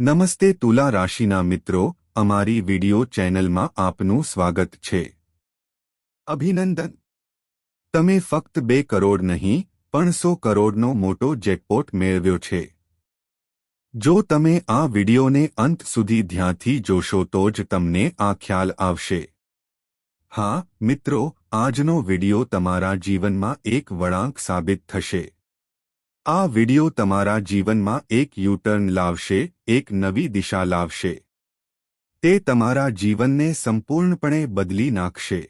નમસ્તે તુલા રાશિના મિત્રો, અમારી વિડિયો ચેનલમાં આપનું સ્વાગત છે. અભિનંદન. તમે ફક્ત બે કરોડ નહીં, પણ સો કરોડનો મોટો જેકપોટ મેળવ્યો છે. જો તમે આ વિડિયોને અંત સુધી ધ્યાનથી જોશો તો જ તમને આ ખ્યાલ આવશે. હા, મિત્રો, આજનો વિડિયો તમારા જીવનમાં એક વળાંક સાબિત થશે. આ વિડિયો તમારા જીવનમાં એક યુટર્ન લાવશે, એક નવી દિશા લાવશે. તે તમારા જીવનને સંપૂર્ણપણે બદલી નાખશે.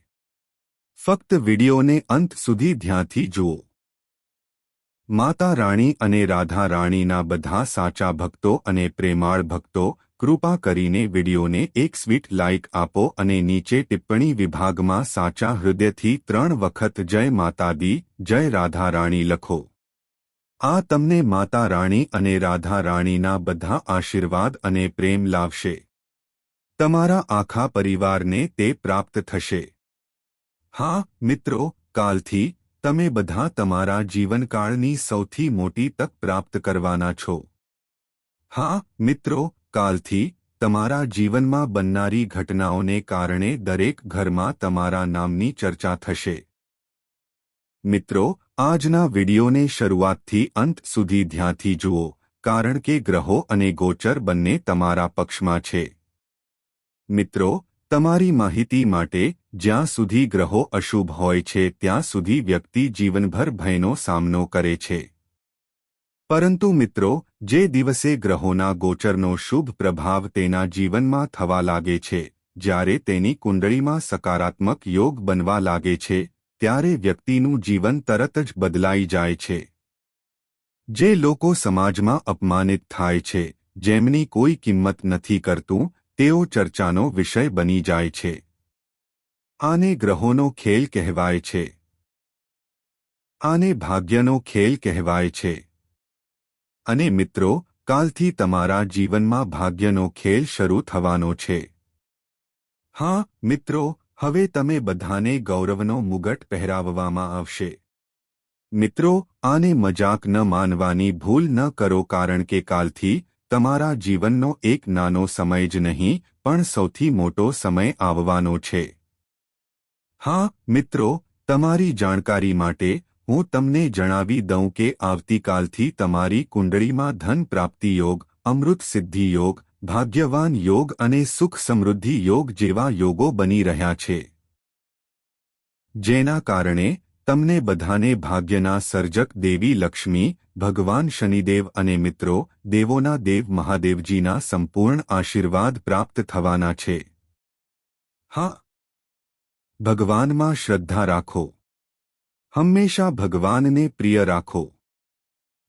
ફક્ત વિડિયોને અંત સુધી ધ્યાનથી જુઓ. માતા રાણી અને રાધા રાણીના બધા સાચા ભક્તો અને પ્રેમાળ ભક્તો, કૃપા કરીને વિડિયોને એક સ્વીટ લાઇક આપો અને નીચે ટિપ્પણી વિભાગમાં સાચા હૃદયથી ત્રણ વખત જય માતાદી જય રાધા રાણી લખો. આ તમને માતા રાણી અને રાધા રાણીના બધા આશીર્વાદ અને પ્રેમ લાવશે. તમારા આખા પરિવારને તે પ્રાપ્ત થશે. હા, મિત્રો, કાલથી તમે બધા તમારા જીવનકાળની સૌથી મોટી તક પ્રાપ્ત કરવાના છો. હા, મિત્રો, કાલથી તમારા જીવનમાં બનનારી ઘટનાઓને કારણે દરેક ઘરમાં તમારા નામની ચર્ચા થશે. મિત્રો આજના વિડિયોને શરૂઆતથી અંત સુધી ધ્યાનથી જુઓ, કારણ કે ગ્રહો અને ગોચર બંને તમારા પક્ષમાં છે. મિત્રો, તમારી માહિતી માટે જ્યાં સુધી ગ્રહો અશુભ હોય છે, ત્યાં સુધી વ્યક્તિ જીવનભર ભયનો સામનો કરે છે. પરંતુ મિત્રો, જે દિવસે ગ્રહોના ગોચરનો શુભ પ્રભાવ તેના જીવનમાં થવા લાગે છે, જ્યારે તેની કુંડળીમાં સકારાત્મક યોગ બનવા લાગે છે ત્યારે વ્યક્તિનું જીવન તરત જ બદલાઈ જાય છે. જે લોકો સમાજમાં અપમાનિત થાય છે, જેમની કોઈ કિંમત નથી કરતું, તેઓ ચર્ચાનો વિષય બની જાય છે. આને ગ્રહોનો ખેલ કહેવાય છે. આને ભાગ્યનો ખેલ કહેવાય છે. અને મિત્રો, કાલથી તમારા જીવનમાં ભાગ્યનો ખેલ શરૂ થવાનો છે. હા, મિત્રો હવે તમે બધાને ગૌરવનો મુગટ પહેરાવવામાં આવશે. મિત્રો, આને મજાક ન માનવાની ભૂલ ન કરો કારણ કે કાલથી તમારા જીવનનો એક નાનો સમય જ નહીં, પણ સૌથી મોટો સમય આવવાનો છે. હા, મિત્રો, તમારી જાણકારી માટે હું તમને જણાવી દઉં કે આવતીકાલથી તમારી કુંડળીમાં ધન પ્રાપ્તિ યોગ, અમૃત સિદ્ધિ યોગ ભાગ્યવાન યોગ અને સુખ સમૃદ્ધિ યોગ જેવા યોગો બની રહ્યા છે. જેના કારણે તમને બધાને ભાગ્યના સર્જક દેવી લક્ષ્મી, ભગવાન શનિદેવ અને મિત્રો, દેવોના દેવ મહાદેવજીના સંપૂર્ણ આશીર્વાદ પ્રાપ્ત થવાના છે. હા. ભગવાનમાં શ્રદ્ધા રાખો. હંમેશા ભગવાનને પ્રિય રાખો.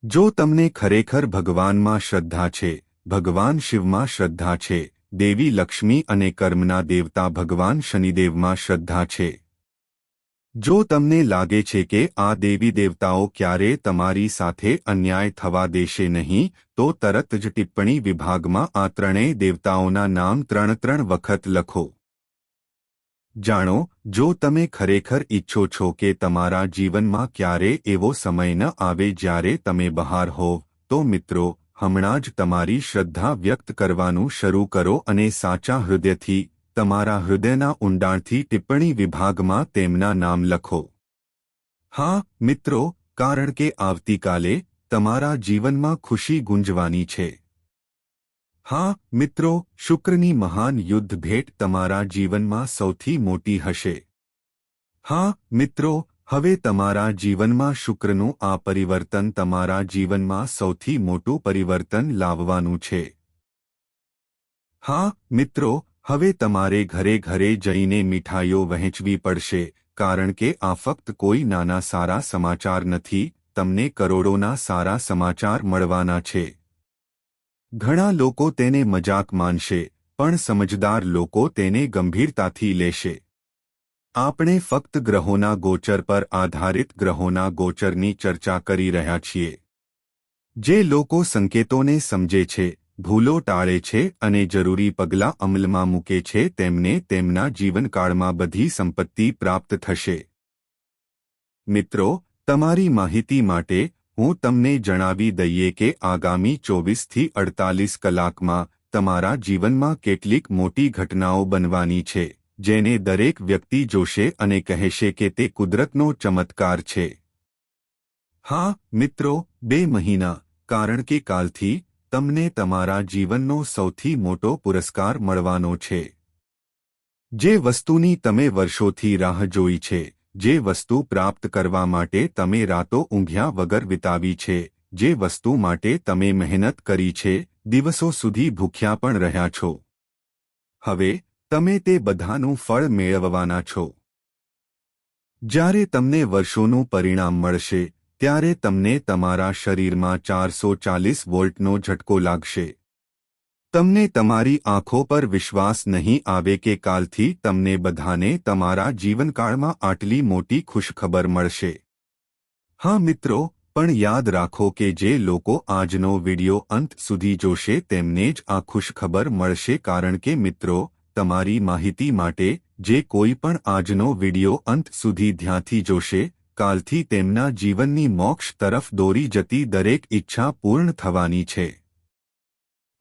જો તમને ખરેખર ભગવાનમાં શ્રદ્ધા છે ભગવાન શિવમાં શ્રદ્ધા છે, દેવી લક્ષ્મી અને કર્મના દેવતા ભગવાન શનિદેવમાં શ્રદ્ધા છે. જો તમને લાગે છે કે આ દેવી દેવતાઓ ક્યારે તમારી સાથે અન્યાય થવા દેશે નહીં, તો તરત જ ટિપ્પણી વિભાગમાં આ ત્રણેય દેવતાઓના નામ ત્રણ ત્રણ વખત લખો. જાણો, જો તમે ખરેખર ઈચ્છો છો કે તમારા જીવનમાં ક્યારે એવો સમય ન આવે જ્યારે તમે બહાર હોવ, તો મિત્રો હમણાં જ તમારી શ્રદ્ધા વ્યક્ત કરવાનું શરૂ કરો અને સાચા હૃદયથી, તમારા હૃદયના ઊંડાણથી ટિપ્પણી વિભાગમાં તેમના નામ લખો. હા, મિત્રો, કારણ કે આવતીકાલે તમારા જીવનમાં ખુશી ગુંજવાની છે. હા, મિત્રો, શુક્રની મહાન યુદ્ધ ભેટ તમારા જીવનમાં સૌથી મોટી હશે. હા, મિત્રો હવે તમારા જીવનમાં શુક્રનું આ પરિવર્તન તમારા જીવનમાં સૌથી મોટું પરિવર્તન લાવવાનું છે. હા, મિત્રો, હવે તમારે ઘરે ઘરે જઈને મીઠાઈઓ વહેંચવી પડશે, કારણ કે આ ફક્ત કોઈ નાના સારા સમાચાર નથી, તમને કરોડોના સારા સમાચાર મળવાના છે. ઘણા લોકો તેને મજાક માનશે, પણ સમજદાર લોકો તેને ગંભીરતાથી લેશે. આપણે ફક્ત ગ્રહોના ગોચર પર આધારિત ગ્રહોના ગોચરની ચર્ચા કરી રહ્યા છીએ. જે લોકો સંકેતોને સમજે છે, ભૂલો ટાળે છે અને જરૂરી પગલાં અમલમાં મૂકે છે, તેમને તેમના જીવનકાળમાં બધી સંપત્તિ પ્રાપ્ત થશે. મિત્રો, તમારી માહિતી માટે હું તમને જણાવી દઈએ કે આગામી ચોવીસથી અડતાલીસ કલાકમાં તમારા જીવનમાં કેટલીક મોટી ઘટનાઓ બનવાની છે. જેને દરેક વ્યક્તિ જોશે અને કહેશે કે તે કુદરતનો ચમત્કાર છે. હા, મિત્રો, બે મહિના, કારણ કે કાલથી તમને તમારા જીવનનો સૌથી મોટો પુરસ્કાર મળવાનો છે. જે વસ્તુની તમે વર્ષોથી રાહ જોઈ છે, જે વસ્તુ પ્રાપ્ત કરવા માટે તમે રાતો ઊંઘ્યા વગર વિતાવી છે, જે વસ્તુ માટે તમે મહેનત કરી છે, દિવસો સુધી ભૂખ્યા પણ રહ્યા છો. હવે તમે તે બધાનું ફળ મેળવવાના છો. જ્યારે તમને વર્ષોનું પરિણામ મળશે, ત્યારે તમને તમારા શરીરમાં ચારસો ચાલીસ વોલ્ટનો ઝટકો લાગશે. તમને તમારી આંખો પર વિશ્વાસ નહીં આવે કે કાલથી તમને બધાને તમારા જીવનકાળમાં આટલી મોટી ખુશખબર મળશે. હા મિત્રો, પણ યાદ રાખો કે જે લોકો આજનો વિડિયો અંત સુધી જોશે તેમને જ આ ખુશખબર મળશે કારણ કે મિત્રો તમારી માહિતી માટે જે કોઈ પણ આજનો વિડિયો અંત સુધી ધ્યાનથી જોશે, કાલથી તેમના જીવનની મોક્ષ તરફ દોરી જતી દરેક ઈચ્છા પૂર્ણ થવાની છે.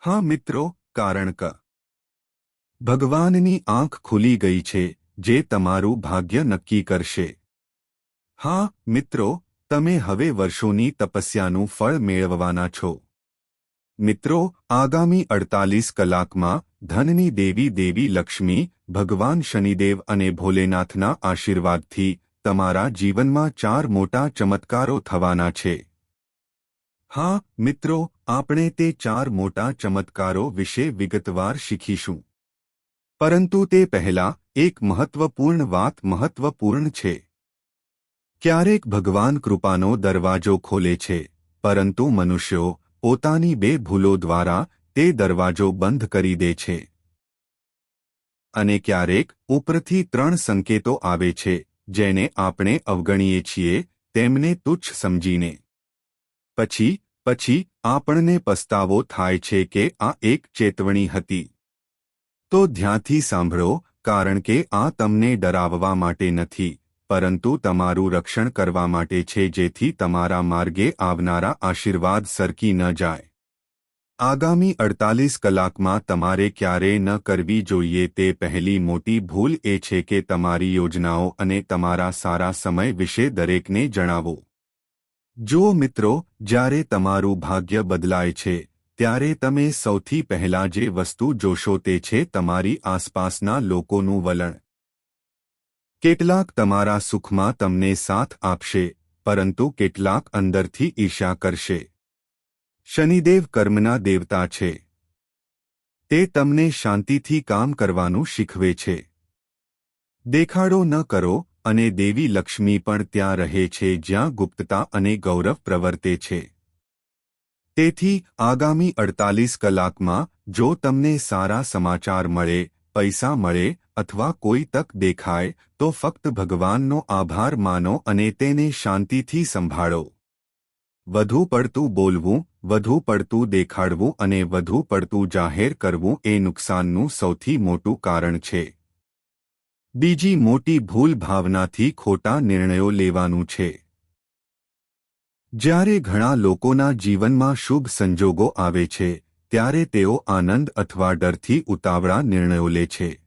હા મિત્રો, કારણ કે ભગવાનની આંખ ખુલી ગઈ છે, જે તમારું ભાગ્ય નક્કી કરશે. હા મિત્રો, તમે હવે વર્ષોની તપસ્યાનું ફળ મેળવવાના છો. મિત્રો, આગામી અડતાલીસ કલાકમાં ધનની દેવી દેવી લક્ષ્મી, ભગવાન શનિદેવ અને ભોલેનાથના આશીર્વાદથી તમારા જીવનમાં ચાર મોટા ચમત્કારો થવાના છે. હા, મિત્રો, આપણે તે ચાર મોટા ચમત્કારો વિશે વિગતવાર શીખીશું. પરંતુ તે પહેલા એક મહત્વપૂર્ણ વાત મહત્વપૂર્ણ છે. ક્યારેક ભગવાન કૃપાનો દરવાજો ખોલે છે, પરંતુ મનુષ્યો પોતાની બે ભૂલો દ્વારા તે દરવાજો બંધ કરી દે છે. અને ક્યારેક ઉપરથી ત્રણ સંકેતો આવે છે, જેને આપણે અવગણીએ છીએ, તેમને તુચ્છ સમજીને. પછી પછી આપણને પસ્તાવો થાય છે કે આ એક ચેતવણી હતી. તો ધ્યાનથી સાંભળો, કારણ કે આ તમને ડરાવવા માટે નથી, પરંતુ તમારું રક્ષણ કરવા માટે છે જેથી તમારા માર્ગે આવનારા આશીર્વાદ સરકી ન જાય. આગામી અડતાલીસ કલાકમાં તમારે ક્યારેય ન કરવી જોઈએ તે પહેલી મોટી ભૂલ એ છે કે તમારી યોજનાઓ અને તમારા સારા સમય વિશે દરેકને જણાવો. જો મિત્રો, જ્યારે તમારું ભાગ્ય બદલાય છે, ત્યારે તમે સૌથી પહેલા જે વસ્તુ જોશો તે છે તમારી આસપાસના લોકોનું વલણ. કેટલાક તમારા સુખમાં તમને સાથ આપશે, પરંતુ કેટલાક અંદરથી ઈર્ષા કરશે. શનિદેવ કર્મના દેવતા છે. તે તમને શાંતિથી કામ કરવાનું શીખવે છે. દેખાડો ન કરો અને દેવી લક્ષ્મી પણ ત્યાં રહે છે જ્યાં ગુપ્તતા અને ગૌરવ પ્રવર્તે છે. તેથી આગામી અડતાલીસ કલાકમાં જો તમને સારા સમાચાર મળે, પૈસા મળે અથવા કોઈ તક દેખાય, તો ફક્ત ભગવાનનો આભાર માનો અને તેને શાંતિથી સંભાળો. વધુ પડતું બોલવું, વધુ પડતું દેખાડવું અને વધુ પડતું જાહેર કરવું એ નુકસાનનું સૌથી મોટું કારણ છે. બીજી મોટી ભૂલ ભાવનાથી ખોટા નિર્ણયો લેવાનું છે. જ્યારે ઘણા લોકોના જીવનમાં શુભ સંજોગો આવે છે, ત્યારે તેઓ આનંદ અથવા ડરથી ઉતાવળા નિર્ણયો લે છે.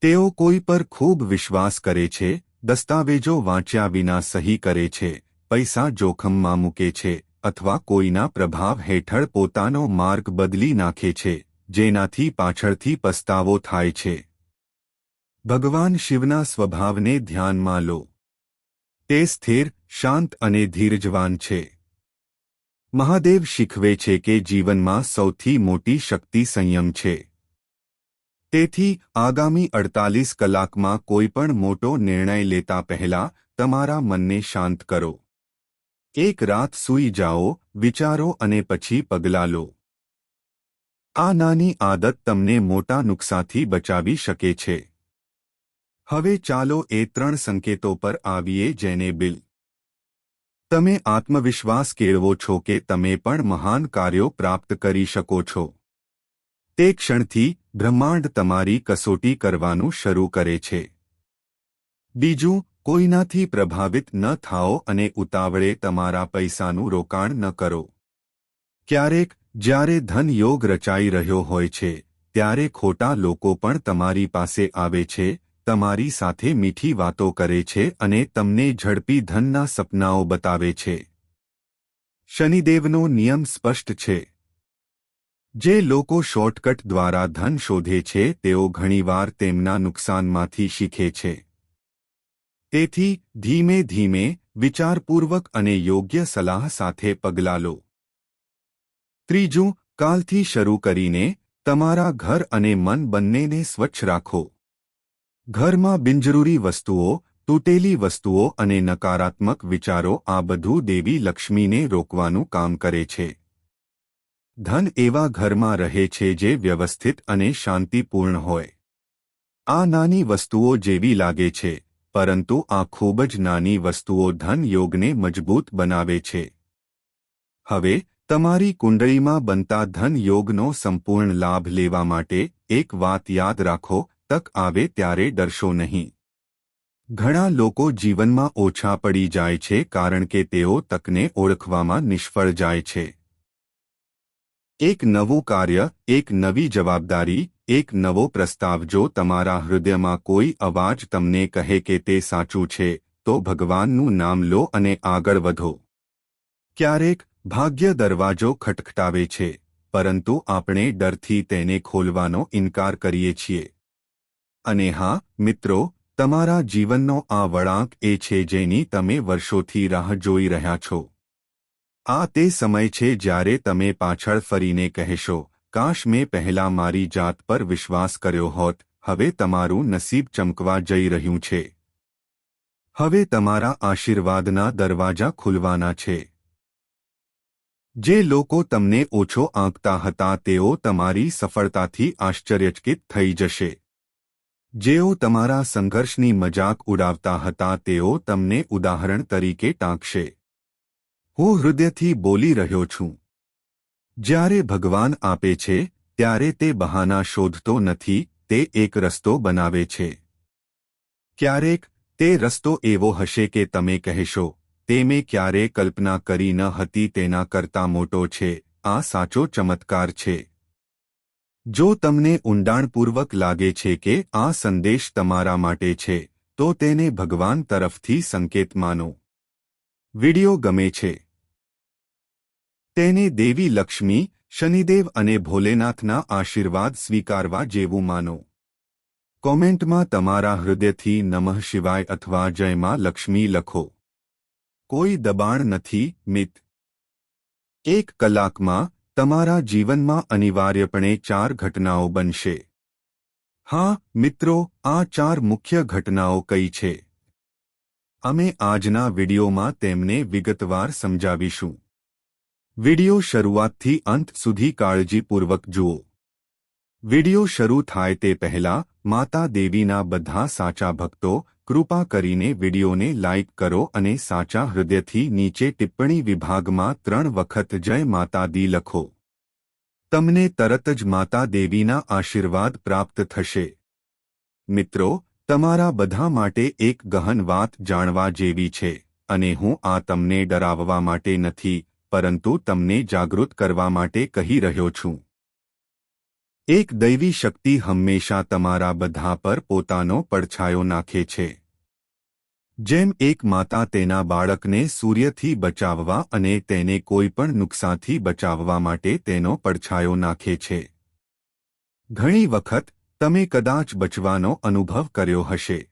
તેઓ કોઈ પર ખૂબ વિશ્વાસ કરે છે, દસ્તાવેજો વાંચ્યા વિના સહી કરે છે. પૈસા જોખમમાં મૂકે છે અથવા કોઈના પ્રભાવ હેઠળ પોતાનો માર્ગ બદલી નાખે છે, જેનાથી પાછળથી પસ્તાવો થાય છે. ભગવાન શિવના સ્વભાવને ધ્યાનમાં લો. તે સ્થિર, શાંત અને ધીરજવાન છે. મહાદેવ શીખવે છે કે જીવનમાં સૌથી મોટી શક્તિ સંયમ છે. તેથી, આગામી અડતાલીસ કલાકમાં કોઈપણ મોટો નિર્ણય લેતા પહેલા તમારા મનને શાંત કરો. એક રાત સૂઈ જાઓ, વિચારો અને પછી પગલાં લો. આ નાની આદત તમને મોટા નુકસાનથી બચાવી શકે છે. હવે ચાલો એ ત્રણ સંકેતો પર આવીએ જેને બિલ. તમે આત્મવિશ્વાસ કેળવો છો કે તમે પણ મહાન કાર્યો પ્રાપ્ત કરી શકો છો. તે ક્ષણથી બ્રહ્માંડ તમારી કસોટી કરવાનું શરૂ કરે છે. બીજું કોઈનાથી પ્રભાવિત ન થાઓ અને ઉતાવળે તમારા પૈસાનું રોકાણ ન કરો. ક્યારેક, જ્યારે ધન યોગ રચાઈ રહ્યો હોય છે, ત્યારે ખોટા લોકો પણ તમારી પાસે આવે છે, તમારી સાથે મીઠી વાતો કરે છે અને તમને ઝડપી ધનના સપનાઓ બતાવે છે. શનિદેવનો નિયમ સ્પષ્ટ છે. જે લોકો શોર્ટકટ દ્વારા ધન શોધે છે, તેઓ ઘણીવાર તેમના નુકસાનમાંથી શીખે છે. તેથી ધીમે ધીમે વિચારપૂર્વક અને યોગ્ય સલાહ સાથે પગલાં લો. ત્રીજું, કાલથી શરૂ કરીને તમારા ઘર અને મન બંનેને સ્વચ્છ રાખો. ઘરમાં બિનજરૂરી વસ્તુઓ, તૂટેલી વસ્તુઓ અને નકારાત્મક વિચારો આ બધું દેવી લક્ષ્મીને રોકવાનું કામ કરે છે. ધન એવા ઘરમાં રહે છે જે વ્યવસ્થિત અને શાંતિપૂર્ણ હોય. આ નાની વસ્તુઓ જેવી લાગે છે. પરંતુ આ ખૂબ જ નાની વસ્તુઓ ધન યોગને મજબૂત બનાવે છે. હવે, તમારી કુંડળીમાં બનતા ધન યોગનો સંપૂર્ણ લાભ લેવા માટે એક વાત યાદ રાખો, તક આવે ત્યારે ડરશો નહીં. ઘણા લોકો જીવનમાં ઓછા પડી જાય છે કારણ કે તેઓ તકને ઓળખવામાં નિષ્ફળ જાય છે. એક નવું કાર્ય, એક નવી જવાબદારી એક નવો પ્રસ્તાવ જો તમારા હૃદયમાં કોઈ અવાજ તમને કહે કે તે સાચું છે, તો ભગવાનનું નામ લો અને આગળ વધો. ક્યારેક ભાગ્ય દરવાજો ખટખટાવે છે, પરંતુ આપણે ડરથી તેને ખોલવાનો ઇનકાર કરીએ છીએ. અને હા, મિત્રો, તમારા જીવનનો આ વળાંક એ છે જેની તમે વર્ષોથી રાહ જોઈ રહ્યા છો. આ તે સમય છે જ્યારે તમે પાછળ ફરીને કહેશો કાશ મેં પહેલા મારી જાત પર વિશ્વાસ કર્યો હોત, હવે તમારું નસીબ ચમકવા જઈ રહ્યું છે. હવે તમારા આશીર્વાદના દરવાજા ખુલવાના છે. જે લોકો તમને ઓછો આંકતા હતા, તેઓ તમારી સફળતાથી આશ્ચર્યચકિત થઈ જશે. જેઓ તમારા સંઘર્ષની મજાક ઉડાવતા હતા, તેઓ તમને ઉદાહરણ તરીકે ટાંકશે. હું હૃદયથી બોલી રહ્યો છું. જ્યારે ભગવાન આપે છે, ત્યારે તે બહાના શોધતો નથી, તે એક રસ્તો બનાવે છે. ક્યારેક તે રસ્તો એવો હશે કે તમે કહેશો, તે મેં ક્યારે કલ્પના કરી ન હતી તેના કરતાં મોટો છે, આ સાચો ચમત્કાર છે. જો તમને ઊંડાણપૂર્વક લાગે છે કે આ સંદેશ તમારા માટે છે, તો તેને ભગવાન તરફથી સંકેત માનો. વિડિયો ગમે છે. તેને દેવી લક્ષ્મી, શનિદેવ અને ભોલેનાથના આશીર્વાદ સ્વીકારવા જેવું માનો. કોમેન્ટમાં તમારા હૃદયથી નમઃ શિવાય અથવા જયમાં લક્ષ્મી લખો. કોઈ દબાણ નથી, મિત. એક કલાકમાં તમારા જીવનમાં અનિવાર્યપણે ચાર ઘટનાઓ બનશે. હા, મિત્રો, આ ચાર મુખ્ય ઘટનાઓ કઈ છે? અમે આજના વિડીયોમાં તેમને વિગતવાર સમજાવીશું. વિડિયો શરૂઆતથી અંત સુધી કાળજીપૂર્વક જુઓ. વિડિયો શરૂ થાય તે પહેલા માતા દેવીના બધા સાચા ભક્તો કૃપા કરીને વિડિયોને લાઇક કરો અને સાચા હૃદયથી નીચે ટિપ્પણી વિભાગમાં ત્રણ વખત જય માતા દી લખો. તમને તરત જ માતા દેવીના આશીર્વાદ પ્રાપ્ત થશે. મિત્રો, તમારા બધા માટે એક ગહન વાત જાણવા જેવી છે અને હું આ તમને ડરાવવા માટે નથી પરંતુ તમને જાગૃત કરવા માટે કહી રહ્યો છું. એક દૈવી શક્તિ હંમેશા તમારા બધા પર પોતાનો પડછાયો નાખે છે. જેમ એક માતા તેના બાળકને સૂર્યથી બચાવવા અને તેને કોઈપણ નુકસાનથી બચાવવા માટે તેનો પડછાયો નાખે છે. ઘણી વખત, તમે કદાચ બચવાનો અનુભવ કર્યો હશે.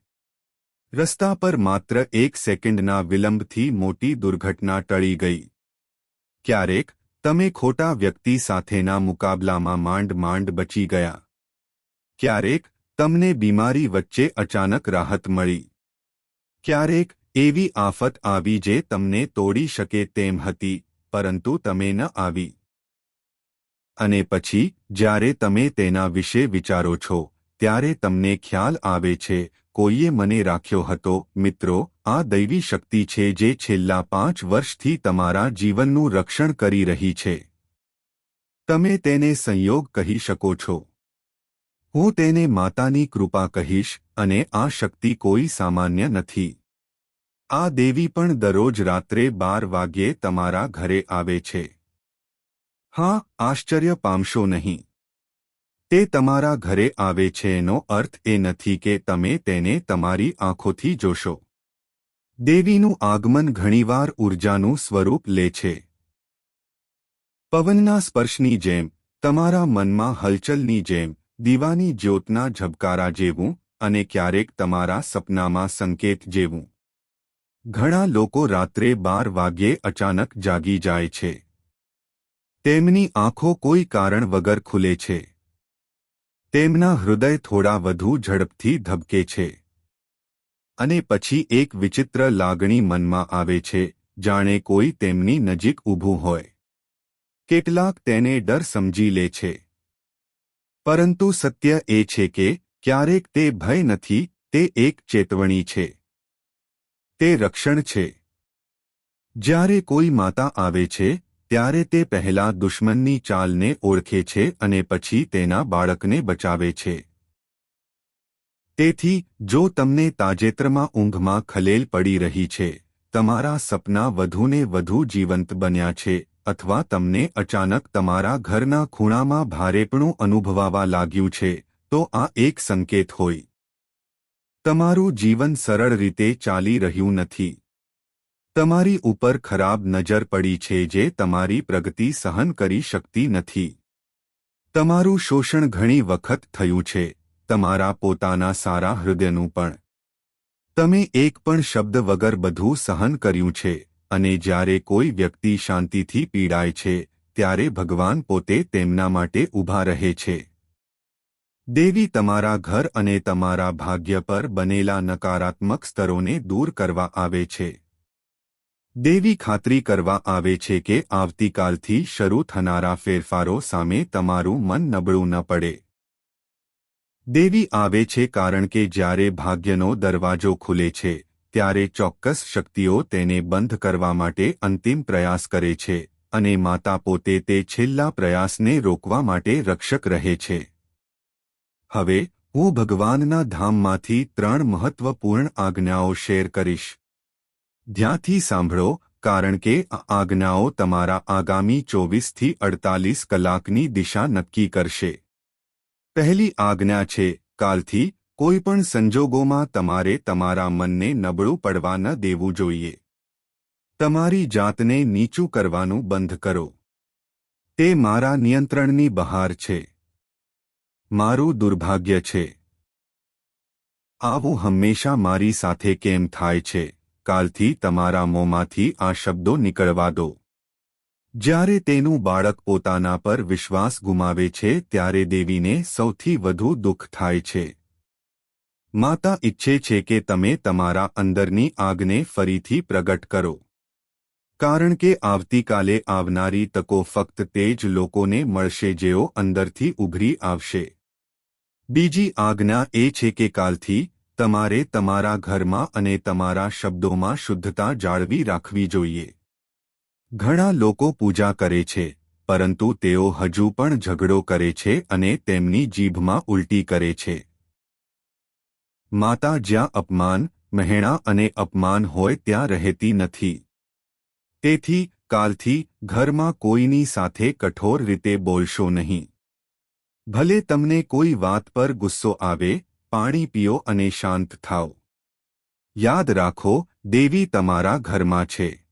રસ્તા પર માત્ર એક સેકન્ડના વિલંબથી મોટી દુર્ઘટના ટળી ગઈ. ક્યારેક, તમે ખોટા વ્યક્તિ સાથેના મુકાબલામાં માંડ માંડ બચી ગયા. ક્યારેક, તમને બીમારી વચ્ચે અચાનક રાહત મળી. ક્યારેક, એવી આફત આવી જે તમને તોડી શકે તેમ હતી, પરંતુ તમે ન આવી. અને પછી, જ્યારે તમે તેના વિશે વિચારો છો, ત્યારે તમને ખ્યાલ આવે છે કોઈએ મને રાખ્યો હતો, મિત્રો, આ દૈવી શક્તિ છે જે છેલ્લા પાંચ વર્ષથી તમારા જીવનનું રક્ષણ કરી રહી છે. તમે તેને સંયોગ કહી શકો છો. હું તેને માતાની કૃપા કહીશ અને આ શક્તિ કોઈ સામાન્ય નથી. આ દેવી પણ દરરોજ રાત્રે બાર વાગ્યે તમારા ઘરે આવે છે. હા, આશ્ચર્ય પામશો નહીં. તે તમારા ઘરે આવે છે એનો અર્થ એ નથી કે તમે તેને તમારી આંખોથી જોશો. દેવીનું આગમન ઘણીવાર ઊર્જાનું સ્વરૂપ લે છે. પવનના સ્પર્શની જેમ, તમારા મનમાં હલચલની જેમ, દીવાની જ્યોતના ઝબકારા જેવું અને ક્યારેક તમારા સપનામાં સંકેત જેવું. ઘણા લોકો રાત્રે બાર વાગ્યે અચાનક જાગી જાય છે. તેમની આંખો કોઈ કારણ વગર ખુલે છે. તેમના હૃદય થોડા વધુ ઝડપથી ધબકે છે. અને પછી એક વિચિત્ર લાગણી મનમાં આવે છે, જાણે કોઈ તેમની નજીક ઊભું હોય. કેટલાક તેને ડર સમજી લે છે. પરંતુ સત્ય એ છે કે ક્યારેક તે ભય નથી, તે એક ચેતવણી છે. તે રક્ષણ છે. જ્યારે કોઈ માતા આવે છે ત્યારે તે પહેલા દુશ્મનની ચાલને ઓળખે છે અને પછી તેના બાળકને બચાવે છે. તેથી, જો તમને તાજેતરમાં ઊંઘમાં ખલેલ પડી રહી છે, તમારા સપના વધુને વધુ જીવંત બન્યા છે, અથવા તમને અચાનક તમારા ઘરના ખૂણામાં ભારેપણું અનુભવાવા લાગ્યું છે, તો આ એક સંકેત હોય. તમારું જીવન સરળ રીતે ચાલી રહ્યું નથી. તમારી ઉપર ખરાબ નજર પડી છે જે તમારી પ્રગતિ સહન કરી શકતી નથી. તમારું શોષણ ઘણી વખત થયું છે, તમારા પોતાના સારા હૃદયનું પણ. તમે એક પણ શબ્દ વગર બધું સહન કર્યું છે, અને જ્યારે કોઈ વ્યક્તિ શાંતિથી પીડાય છે, ત્યારે ભગવાન પોતે તેમના માટે ઊભા રહે છે. દેવી તમારા ઘર અને તમારા ભાગ્ય પર બનેલા નકારાત્મક સ્તરોને દૂર કરવા આવે છે. દેવી ખાતરી કરવા આવે છે કે આવતીકાલથી શરૂ થનારા ફેરફારો સામે તમારું મન નબળું ન પડે. દેવી આવે છે કારણ કે જ્યારે ભાગ્યનો દરવાજો ખુલે છે, ત્યારે ચોક્કસ શક્તિઓ તેને બંધ કરવા માટે અંતિમ પ્રયાસ કરે છે અને માતા પોતે તે છેલ્લા પ્રયાસને રોકવા માટે રક્ષક રહે છે. હવે હું ભગવાનના ધામમાંથી ત્રણ મહત્વપૂર્ણ આજ્ઞાઓ શેર કરીશ. ધ્યાનથી સાંભળો, કારણ કે આજ્ઞાઓ તમારા આગામી ચોવીસથી અડતાલીસ કલાકની દિશા નક્કી કરશે. પહેલી આજ્ઞા છે, કાલથી કોઈપણ સંજોગોમાં તમારે તમારા મનને નબળું પડવા ન દેવું જોઈએ. તમારી જાતને નીચું કરવાનું બંધ કરો. તે મારા નિયંત્રણની બહાર છે. મારું દુર્ભાગ્ય છે. આવું હંમેશા મારી સાથે કેમ થાય છે? કાલથી તમારા મોંમાંથી આ શબ્દો નીકળવા દો. જ્યારે તેનું બાળક પોતાના પર વિશ્વાસ ગુમાવે છે, ત્યારે દેવીને સૌથી વધુ દુઃખ થાય છે. માતા ઈચ્છે છે કે તમે તમારા અંદરની આગને ફરીથી પ્રગટ કરો. કારણ કે આવતીકાલે આવનારી તકો ફક્ત તે જ લોકોને મળશે જેઓ અંદરથી ઉભરી આવશે. બીજી આજ્ઞા એ છે કે કાલથી તમારે તમારા ઘરમાં અને તમારા શબ્દોમાં શુદ્ધતા જાળવી રાખવી જોઈએ. ઘણા લોકો પૂજા કરે છે, પરંતુ તેઓ હજુ પણ ઝઘડો કરે છે અને તેમની જીભમાં ઉલટી કરે છે. માતા જ્યાં અપમાન, મહેણા અને અપમાન હોય ત્યાં રહેતી નથી. તેથી, કાલથી ઘરમાં કોઈની સાથે કઠોર રીતે બોલશો નહીં. ભલે તમને કોઈ વાત પર ગુસ્સો આવે પાણી પીઓ અને શાંત થાઓ. યાદ રાખો દેવી તમારા ઘરમાં છે.